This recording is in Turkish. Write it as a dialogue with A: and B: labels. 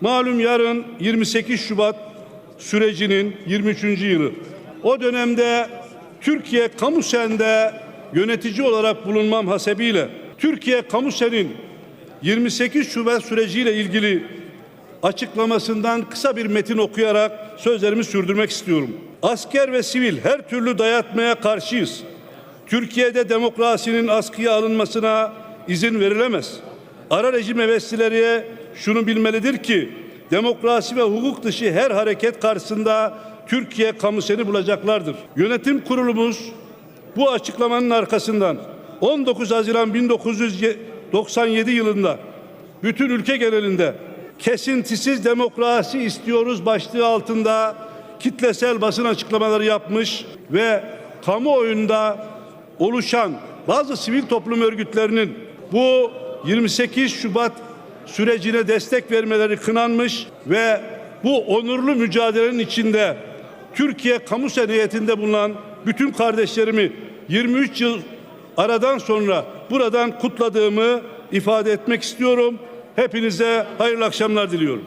A: Malum yarın 28 Şubat sürecinin 23. yılı. O dönemde Türkiye Kamusen'de yönetici olarak bulunmam hasebiyle Türkiye Kamusen'in 28 Şubat süreciyle ilgili açıklamasından kısa bir metin okuyarak sözlerimi sürdürmek istiyorum. Asker ve sivil her türlü dayatmaya karşıyız. Türkiye'de demokrasinin askıya alınmasına izin verilemez. Ara rejim heveslileri şunu bilmelidir ki demokrasi ve hukuk dışı her hareket karşısında Türkiye kamuseni bulacaklardır. Yönetim kurulumuz bu açıklamanın arkasından 19 Haziran 1997 yılında bütün ülke genelinde kesintisiz demokrasi istiyoruz başlığı altında kitlesel basın açıklamaları yapmış ve kamuoyunda oluşan bazı sivil toplum örgütlerinin bu 28 Şubat sürecine destek vermeleri kınanmış ve bu onurlu mücadelenin içinde Türkiye kamu seniyetinde bulunan bütün kardeşlerimi 23 yıl aradan sonra buradan kutladığımı ifade etmek istiyorum. Hepinize hayırlı akşamlar diliyorum.